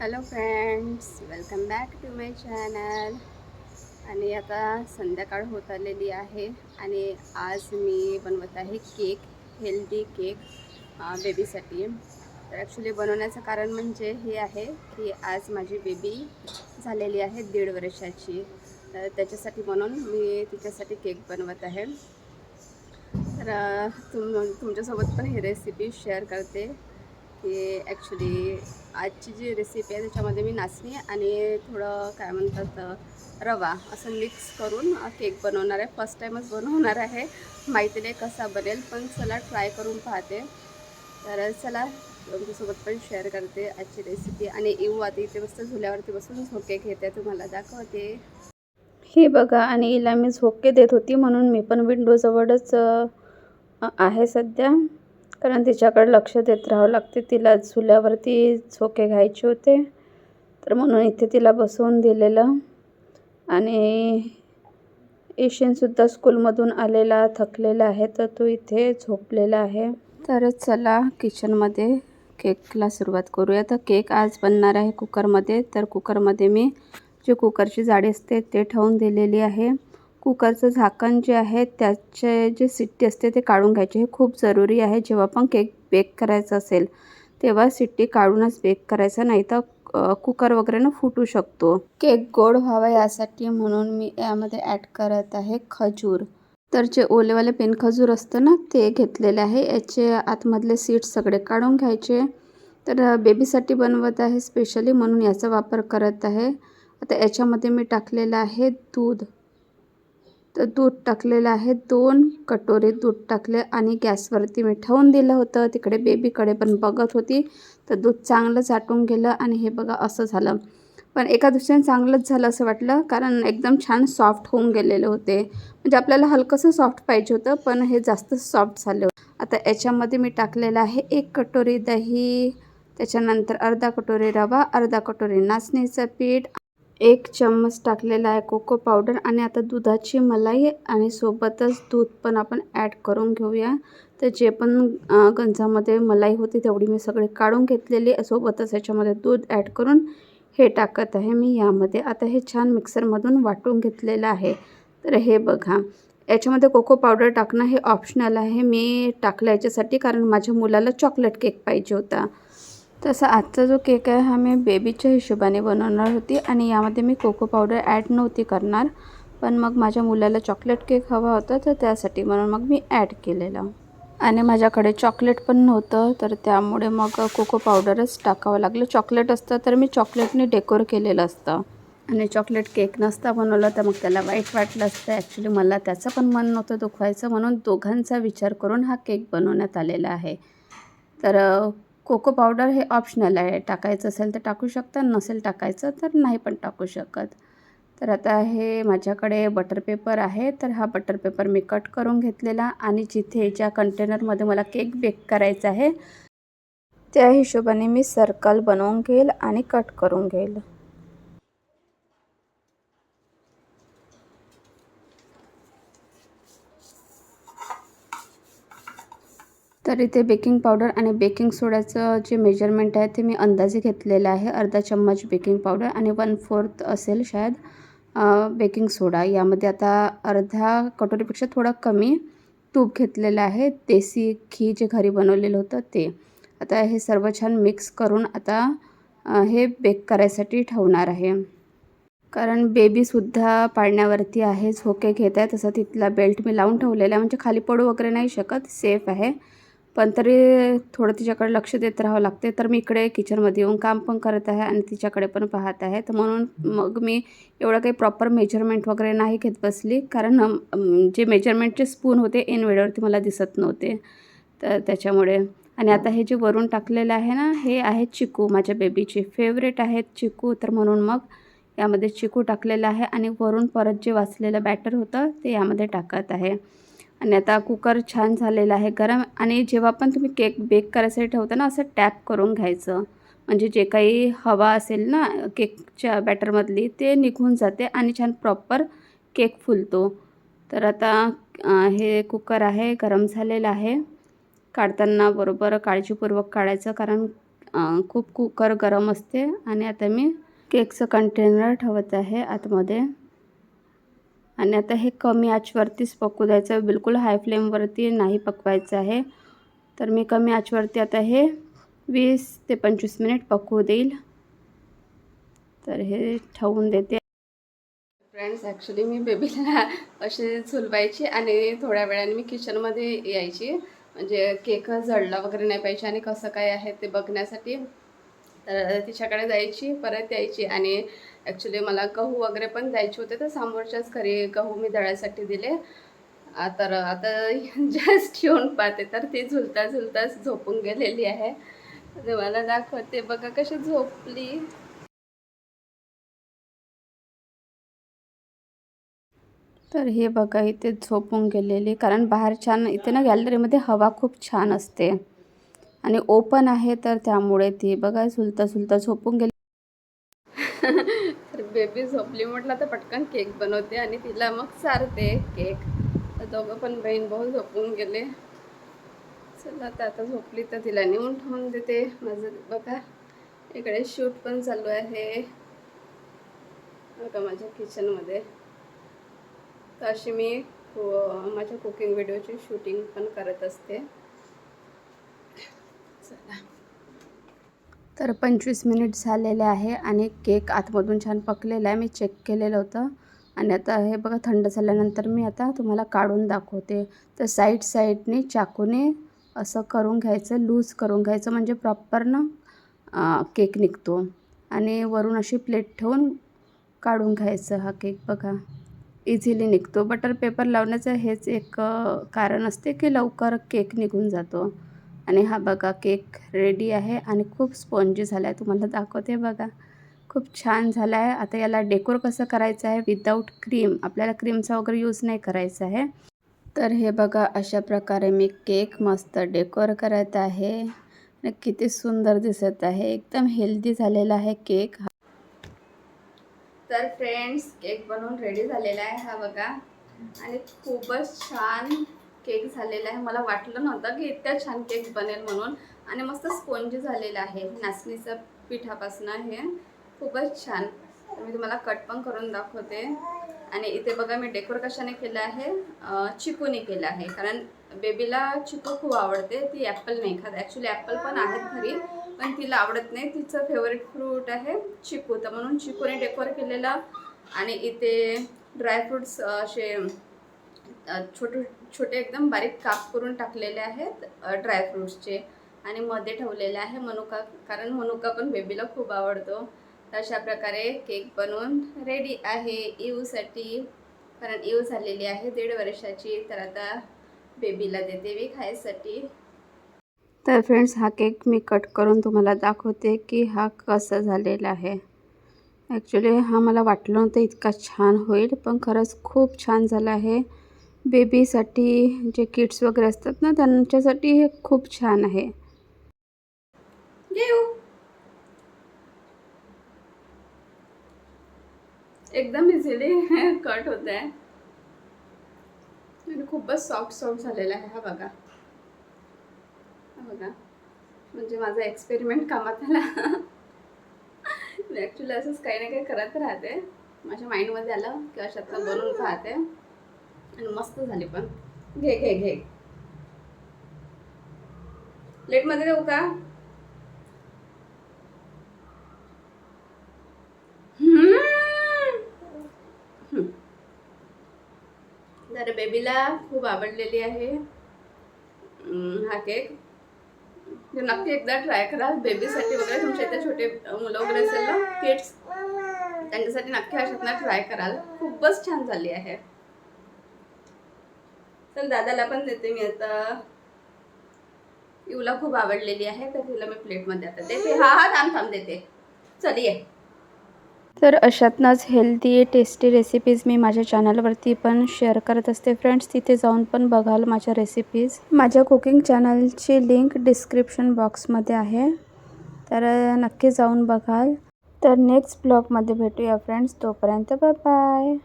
Hello friends welcome back to my channel आणि आता संध्याकाळ होत आलेली आहे आणि आज मी बनवत आहे केक हेल्दी केक बेबीसाठी तर ॲक्च्युली बनवण्याचं कारण म्हणजे हे आहे की आज माझी बेबी झालेली आहे दीड वर्षाची. तर त्याच्यासाठी म्हणून मी तिच्यासाठी केक बनवत आहे. तर तुम तुमच्यासोबत पण ही रेसिपी शेअर करते. की ॲक्च्युली आजची जी रेसिपी आहे त्याच्यामध्ये मी नाचणी आणि थोडं काय म्हणतात रवा असं मिक्स करून केक बनवणार आहे. फर्स्ट टाईमच बनवणार आहे. माहिती नाही कसा बनेल पण चला ट्राय करून पाहते. तर चला तुमच्यासोबत पण शेअर करते आजची रेसिपी आणि येऊ आता इथे मस्त झुल्यावरती बसून झोके घेते तुम्हाला दाखवते. हे बघा आणि हिला मी झोके देत होती म्हणून मी पण विंडोजवळच आहे सध्या. कारण तिच्याकडे लक्ष देत राहावं लागते. तिला झुल्यावरती झोके घ्यायचे होते. तर म्हणून इथे तिला बसवून दिलेलं. आणि ईशिनसुद्धा स्कूलमधून आलेला थकलेला आहे. तर तो इथे झोपलेला आहे. तर चला किचनमध्ये केकला सुरुवात करूया. तर केक आज बनणार आहे कुकरमध्ये. तर कुकरमध्ये मी जे कुकरची जाडी असते ते ठेवून दिलेली आहे. कुकरचं झाकण जे आहे त्याचे जे सिट्टी असते ते काढून घ्यायचे. हे खूप जरूरी आहे. जेव्हा पण केक बेक करायचा असेल तेव्हा सिट्टी काढूनच बेक करायचं. नाही तर कुकर वगैरे ना फुटू शकतो. केक गोड व्हावा यासाठी म्हणून मी यामध्ये ॲड करत आहे खजूर. तर जे ओलेवाले पेन खजूर असतं ना ते घेतलेले आहे. याचे आतमधले सीड्स सगळे काढून घ्यायचे. तर बेबीसाठी बनवत आहे स्पेशली म्हणून याचा वापर करत आहे. आता याच्यामध्ये मी टाकलेलं आहे दूध. तर दूध टाकलेलं आहे. दोन कटोरे दूध टाकले आणि गॅसवरती मी ठेवून दिलं होतं. तिकडे बेबीकडे पण बघत होती. तर दूध चांगलं चाटून गेलं आणि हे बघा असं झालं. पण एका दुसऱ्याने चांगलंच झालं असं वाटलं कारण एकदम छान सॉफ्ट होऊन गेलेले होते. म्हणजे आपल्याला हलकंसं सॉफ्ट पाहिजे होतं पण हे जास्त सॉफ्ट झाले होते. आता याच्यामध्ये मी टाकलेलं आहे एक कटोरी दही त्याच्यानंतर अर्धा कटोरी रवा अर्धा कटोरी नाचणीचं पीठ एक चम्मच टाकलेला आहे कोको पावडर आणि आता दुधाची मलाई आणि सोबतच दूध पण आपण ॲड करून घेऊया. तर जे पण गंजामध्ये मलाई होती तेवढी मी सगळी काढून घेतलेली सोबतच याच्यामध्ये दूध ॲड करून हे टाकत आहे मी यामध्ये. आता हे छान मिक्सरमधून वाटून घेतलेलं आहे. तर हे बघा याच्यामध्ये कोको पावडर टाकणं हे ऑप्शनल आहे. मी टाकलं याच्यासाठी कारण माझ्या मुलाला चॉकलेट केक पाहिजे होता. तसा आजचा जो केक आहे हा मी बेबीच्या हिशोबाने बनवणार होती आणि यामध्ये मी कोको पावडर ॲड नव्हती करणार. पण मग माझ्या मुलाला चॉकलेट केक हवा होता तर त्यासाठी म्हणून मग मी ॲड केलेलं. आणि माझ्याकडे चॉकलेट पण नव्हतं तर त्यामुळे मग कोको पावडरच टाकावं लागलं. चॉकलेट असतं तर मी चॉकलेटने डेकोर केलेलं असतं. आणि चॉकलेट केक नसता बनवला तर मग त्याला वाईट वाटलं असतं. ॲक्च्युली मला त्याचं पण मन नव्हतं दुखवायचं म्हणून दोघांचा विचार करून हा केक बनवण्यात आलेला आहे. तर कोको पावडर हे ऑप्शनल आहे. टाकायचं असेल तर टाकू शकता नसेल टाकायचं तर नाही पण टाकू शकत. तर आता हे माझ्याकडे बटर पेपर आहे. तर हा बटर पेपर मी कट करून घेतलेला आणि जिथे ज्या कंटेनरमध्ये मला केक बेक करायचा आहे त्या हिशोबाने मी सर्कल बनवून घेईल आणि कट करून घेईल. तर इथे बेकिंग पावडर आणि बेकिंग सोड्याचं जे मेजरमेंट आहे ते मी अंदाजे घेतलेलं आहे. अर्धा चम्मच बेकिंग पावडर आणि वन फोर्थ असेल शायद बेकिंग सोडा. यामध्ये आता अर्धा कटोरीपेक्षा थोडा कमी तूप घेतलेलं आहे. देसी घी जे घरी बनवलेलं होतं ते. आता हे सर्व छान मिक्स करून आता हे बेक करायसाठी ठेवणार आहे. कारण बेबीसुद्धा पाळण्यावरती आहे झोके घेत आहे तसं तिथला बेल्ट मी लावून ठेवलेला आहे. म्हणजे खाली पडू वगैरे नाही शकत सेफ आहे. पण तरी थोडं तिच्याकडे लक्ष देत राहावं लागते तर मी इकडे किचनमध्ये येऊन काम पण करत आहे आणि तिच्याकडे पण पाहत आहे. तर म्हणून मग मी एवढं काही प्रॉपर मेजरमेंट वगैरे नाही घेत बसली. कारण जे मेजरमेंटचे स्पून होते इनवेडवरती मला दिसत नव्हते. तर त्याच्यामुळे. आणि आता हे जे वरून टाकलेलं आहे ना हे आहे चिकू माझ्या बेबीचे फेवरेट आहेत चिकू. तर म्हणून मग यामध्ये चिकू टाकलेलं आहे. आणि वरून परत जे वाचलेलं बॅटर होतं ते यामध्ये टाकत आहे. आणि आता कुकर छान झालेला आहे गरम. आणि जेव्हा पण तुम्ही केक बेक करायसाठी ठेवता ना असं टॅप करून घ्यायचं. म्हणजे जे काही हवा असेल ना केकच्या बॅटरमधली ते निघून जाते आणि छान प्रॉपर केक फुलतो. तर आता हे कुकर आहे गरम झालेलं आहे. काढताना बरोबर काळजीपूर्वक काढायचं कारण खूप कुकर गरम असते. आणि आता मी केकचं कंटेनर ठेवत आहे आतमध्ये. आणि आता हे कमी आचवरतीच पकू द्यायचं बिलकुल हाय फ्लेमवरती नाही पकवायचं आहे. तर मी कमी आचवरती आता हे वीस ते पंचवीस मिनिट पकवू देईल. तर हे ठेवून देते. फ्रेंड्स ॲक्च्युली मी बेबीला अशी झुलवायची आणि थोड्या वेळाने मी किचनमध्ये यायची. म्हणजे केक जळला वगैरे नाही पाहिजे आणि कसं काय आहे ते बघण्यासाठी तर तिच्याकडे जायची परत यायची आणि ॲक्च्युली मला गहू वगैरे पण द्यायचे होते तर समोरच्याच घरी गहू मी दळायसाठी दिले. तर आता जस्ट येऊन पाहते तर ती झुलता झुलताच झोपून गेलेली आहे. मला दाखवते बघा कशी झोपली. तर हे बघा इथे झोपून गेलेली कारण बाहेर छान इथे ना गॅलरीमध्ये हवा खूप छान असते. आणि ओपन आहे तर त्यामुळे ती बघा झुलता झुलता झोपून गेली. तर बेबी झोपली म्हटलं तर पटकन केक बनवते आणि तिला मग सारते केक. तर दोघं पण बहीण भाऊ झोपून गेले. चला तर आता झोपली तर तिला नेऊन ठेवून देते. माझं बघा इकडे शूट पण चालू आहे. बघा माझ्या किचनमध्ये तर अशी मी माझ्या कुकिंग व्हिडिओची शूटिंग पण करत असते. चला तर पंचवीस मिनिट झालेले आहे आणि केक आतमधून छान पकलेला आहे. मी चेक केलेलं होतं आणि आता हे बघा थंड झाल्यानंतर मी आता तुम्हाला काढून दाखवते. तर साईड साईडने चाकूने असं करून घ्यायचं लूज करून घ्यायचं म्हणजे प्रॉपर ना केक निघतो. आणि वरून अशी प्लेट ठेवून काढून घ्यायचं हा केक बघा. इझिली निघतो. बटर पेपर लावण्याचं हेच एक कारण असते की लवकर केक निघून जातो. आणि हा बघा केक रेडी आहे आणि खूप स्पॉन्जी झाला आहे तुम्हाला दाखवते बघा. खूप छान झाला आहे आता याला डेकोर कसं करायचं आहे? विदाऊट क्रीम आपल्याला क्रीमचा वगैरे यूज नाही करायचा आहे. तर हे बघा अशा प्रकारे मी केक मस्त डेकोर करत आहे. आणि किती सुंदर दिसत आहे. एकदम हेल्दी झालेला आहे केक तर फ्रेंड्स केक बनवून रेडी झालेला आहे हा बघा. आणि खूपच छान केक झालेला आहे. मला वाटलं नव्हतं की इतक्या छान केक बनेल म्हणून. आणि मस्त स्पोंजी झालेला आहे. नाचणीचं पिठापासून हे खूपच छान. मी तुम्हाला कट पण करून दाखवते. आणि इथे बघा मी डेकोर कशाने केलं आहे? चिकूने केलं आहे. कारण बेबीला चिकू खूप आवडते. ती ॲपल नाही खात. ॲक्च्युली ॲपल पण आहेत घरी पण तिला आवडत नाही. तिचं फेवरेट फ्रूट आहे चिकू. तर म्हणून चिकूने डेकोर केलेलं. आणि इथे ड्रायफ्रूट्स असे छोटे छोटे एकदम बारीक काप करून टाकलेले आहेत ड्रायफ्रूट्सचे आणि मध्ये ठेवलेले आहे मनुका कारण मनुका पण बेबीला खूप आवडतो. अशा प्रकारे केक बनवून रेडी आहे ईवसाठी कारण ईव झालेली आहे दीड वर्षाची तर आता बेबीला देते मी खायसाठी. तर फ्रेंड्स हा केक मी कट करून तुम्हाला दाखवते की हा कसा झालेला आहे. ॲक्च्युली हा मला वाटलं नव्हतं इतका छान होईल पण खरंच खूप छान झाला आहे. बेबीसाठी जे किड्स वगैरे असतात ना त्यांच्यासाठी हे खूप छान आहे. घेऊ. एकदम इझिली कट होत आहे आणि खूपच सॉफ्ट सॉफ्ट झालेला आहे हा बघा. हा बघा. म्हणजे माझा एक्सपेरिमेंट कामात आला ॲक्च्युली असंच काही ना काही करत राहते. माझ्या माइंडमध्ये आलं की अशातलं बनवून पाहते. आणि मस्त झाली पण. घे घे घे. प्लेटमध्ये देऊ का? तर बेबीला खूप आवडलेली आहे. हा केक नक्की एकदा ट्राय करा. बेबीसाठी वगैरे तुमच्या इथे छोटे मुलं वगैरे असेल ना किड्स त्यांच्यासाठी नक्की अशातनं ट्राय कराल. खूपच छान झाली आहे. तर दादाला पण देते मी आता. इवला खूप आवडलेली आहे तर तिला मी प्लेटमध्ये आता देते. हा हा थांब थांब देते. चल ये. तर अशातनंच हेल्दी टेस्टी रेसिपीज मी माझ्या चॅनलवरती पण शेअर करत असते. फ्रेंड्स तिथे जाऊन पण बघाल माझ्या रेसिपीज माझ्या कुकिंग चॅनलची लिंक डिस्क्रिप्शन बॉक्समध्ये आहे. तर नक्की जाऊन बघाल. तर नेक्स्ट ब्लॉगमध्ये भेटूया फ्रेंड्स तोपर्यंत बाय